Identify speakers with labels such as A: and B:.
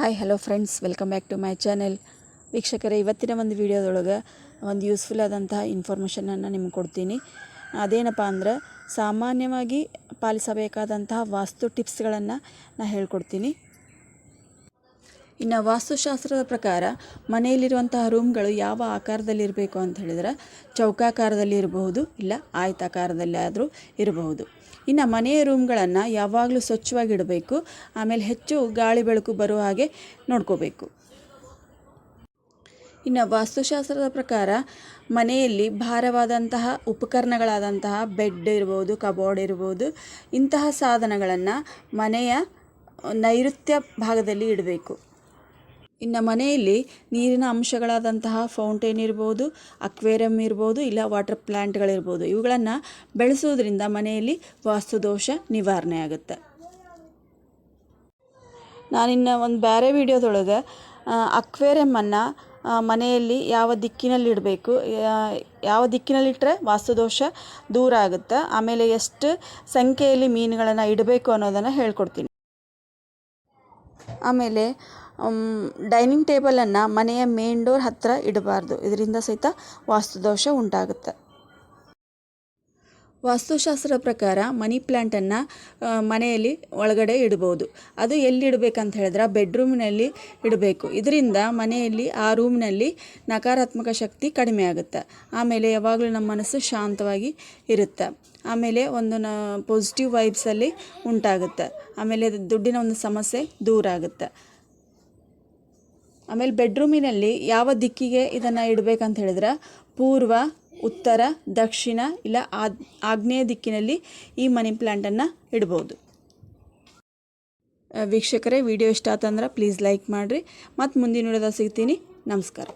A: Hi hello friends welcome back to my channel ವೀಕ್ಷಕರೇ, ಇವತ್ತಿನ ಒಂದು ವಿಡಿಯೋದೊಳಗೆ ಒಂದು ಯೂಸ್ಫುಲ್ ಆದಂತಹ ಇನ್ಫಾರ್ಮೇಷನನ್ನು ನಿಮ್ಗೆ ಕೊಡ್ತೀನಿ. ಅದೇನಪ್ಪ ಅಂದ್ರೆ, ಸಾಮಾನ್ಯವಾಗಿ ಪಾಲಿಸಬೇಕಾದಂತಹ ವಾಸ್ತು ಟಿಪ್ಸ್ಗಳನ್ನು ನಾನು ಹೇಳ್ಕೊಡ್ತೀನಿ. ಇನ್ನು ವಾಸ್ತುಶಾಸ್ತ್ರದ ಪ್ರಕಾರ ಮನೆಯಲ್ಲಿರುವಂತಹ ರೂಮ್ಗಳು ಯಾವ ಆಕಾರದಲ್ಲಿರಬೇಕು ಅಂತ ಹೇಳಿದ್ರೆ ಚೌಕಾಕಾರದಲ್ಲಿ ಇರಬಹುದು ಇಲ್ಲ ಆಯತಾಕಾರದಲ್ಲಾದರೂ ಇರಬಹುದು. ಇನ್ನು ಮನೆಯ ರೂಮ್ಗಳನ್ನು ಯಾವಾಗಲೂ ಸ್ವಚ್ಛವಾಗಿಡಬೇಕು ಆಮೇಲೆ ಹೆಚ್ಚು ಗಾಳಿ ಬೆಳಕು ಬರುವ ಹಾಗೆ ನೋಡ್ಕೋಬೇಕು. ಇನ್ನು ವಾಸ್ತುಶಾಸ್ತ್ರದ ಪ್ರಕಾರ ಮನೆಯಲ್ಲಿ ಭಾರವಾದಂತಹ ಉಪಕರಣಗಳಾದಂತಹ ಬೆಡ್ ಇರ್ಬೋದು, ಕಬೋರ್ಡ್ ಇರ್ಬೋದು, ಇಂತಹ ಸಾಧನಗಳನ್ನು ಮನೆಯ ನೈಋತ್ಯ ಭಾಗದಲ್ಲಿ ಇಡಬೇಕು. ಇನ್ನು ಮನೆಯಲ್ಲಿ ನೀರಿನ ಅಂಶಗಳಾದಂತಹ ಫೌಂಟೇನ್ ಇರ್ಬೋದು, ಅಕ್ವೇರಿಯಂ ಇರ್ಬೋದು, ಇಲ್ಲ ವಾಟರ್ ಪ್ಲ್ಯಾಂಟ್ಗಳಿರ್ಬೋದು ಇವುಗಳನ್ನು ಬೆಳೆಸೋದ್ರಿಂದ ಮನೆಯಲ್ಲಿ ವಾಸ್ತುದೋಷ ನಿವಾರಣೆ ಆಗುತ್ತೆ. ನಾನಿನ್ನು ಒಂದು ಬೇರೆ ವಿಡಿಯೋದೊಳಗೆ ಅಕ್ವೇರಿಯಮ್ಮನ್ನು ಮನೆಯಲ್ಲಿ ಯಾವ ದಿಕ್ಕಿನಲ್ಲಿ ಇಡಬೇಕು ಯಾವ ದಿಕ್ಕಿನಲ್ಲಿಟ್ಟರೆ ವಾಸ್ತುದೋಷ ದೂರ ಆಗುತ್ತೆ, ಆಮೇಲೆ ಎಷ್ಟು ಸಂಖ್ಯೆಯಲ್ಲಿ ಮೀನುಗಳನ್ನು ಇಡಬೇಕು ಅನ್ನೋದನ್ನು ಹೇಳ್ಕೊಡ್ತೀನಿ. ಆಮೇಲೆ ಡೈನಿಂಗ್ ಟೇಬಲನ್ನು ಮನೆಯ ಮೇನ್ ಡೋರ್ ಹತ್ತಿರ ಇಡಬಾರ್ದು. ಇದರಿಂದ ಸಹಿತ ವಾಸ್ತುದೋಷ ಉಂಟಾಗುತ್ತೆ. ವಾಸ್ತುಶಾಸ್ತ್ರದ ಪ್ರಕಾರ ಮನಿ ಪ್ಲ್ಯಾಂಟನ್ನು ಮನೆಯಲ್ಲಿ ಒಳಗಡೆ ಇಡ್ಬೋದು. ಅದು ಎಲ್ಲಿ ಇಡಬೇಕಂತ ಹೇಳಿದ್ರೆ ಬೆಡ್ರೂಮ್ನಲ್ಲಿ ಇಡಬೇಕು. ಇದರಿಂದ ಮನೆಯಲ್ಲಿ, ಆ ರೂಮ್ನಲ್ಲಿ ನಕಾರಾತ್ಮಕ ಶಕ್ತಿ ಕಡಿಮೆ ಆಗುತ್ತೆ. ಆಮೇಲೆ ಯಾವಾಗಲೂ ನಮ್ಮ ಮನಸ್ಸು ಶಾಂತವಾಗಿ ಇರುತ್ತೆ. ಆಮೇಲೆ ಒಂದು ನ ಪಾಸಿಟಿವ್ ವೈಬ್ಸಲ್ಲಿ ಉಂಟಾಗುತ್ತೆ. ಆಮೇಲೆ ದುಡ್ಡಿನ ಒಂದು ಸಮಸ್ಯೆ ದೂರ ಆಗುತ್ತೆ. ಆಮೇಲೆ ಬೆಡ್ರೂಮಿನಲ್ಲಿ ಯಾವ ದಿಕ್ಕಿಗೆ ಇದನ್ನು ಇಡಬೇಕಂತ ಹೇಳಿದ್ರೆ ಪೂರ್ವ ಉತ್ತರ, ದಕ್ಷಿಣ ಇಲ್ಲ ಆಗ್ನೇಯ ದಿಕ್ಕಿನಲ್ಲಿ ಈ ಮನಿ ಪ್ಲ್ಯಾಂಟನ್ನು ಇಡ್ಬೋದು. ವೀಕ್ಷಕರೇ, ವಿಡಿಯೋ ಇಷ್ಟ ಆತಂದ್ರೆ ಪ್ಲೀಸ್ ಲೈಕ್ ಮಾಡಿರಿ. ಮತ್ತು ಮುಂದಿನ ವಿಡಿಯೋದಾಗ ಸಿಗ್ತೀನಿ. ನಮಸ್ಕಾರ.